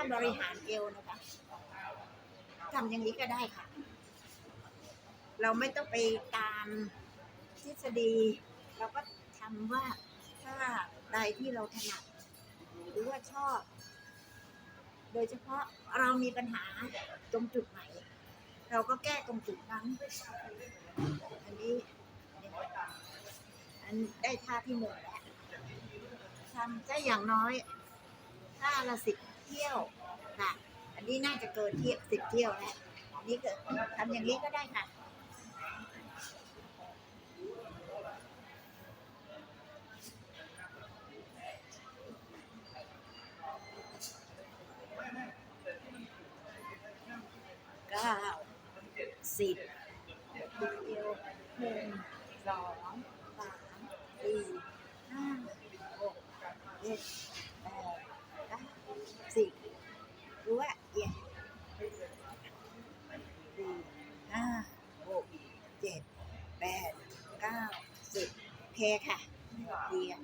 าบริหารเอวนะคะทำอย่างนี้ก็ได้ค่ะ เราไม่ต้องไปตามทฤษฎี เราก็ทำว่าถ้าใดที่เราถนัดหรือว่าชอบ โดยเฉพาะเรามีปัญหาตรงจุดไหน เราก็แก้ตรงจุดนั้น อันนี้อันได้ท่าที่หนึ่งแล้วทำได้อย่างน้อยท่าละสิบ เที่ยวค่ะ อันนี้น่าจะเกินเที่ยวสิบเที่ยวแล้วอันนี้ก็ทำอย่างนี้ก็ได้ค่ะเก้าสิบเดียวหนึ่งสองสามสี่ห้าหกเจ็ด สิบรู้ว่าเจ็ดสี่ห้าหกเจ็ดแปดเก้าสิบโอเคค่ะเดียว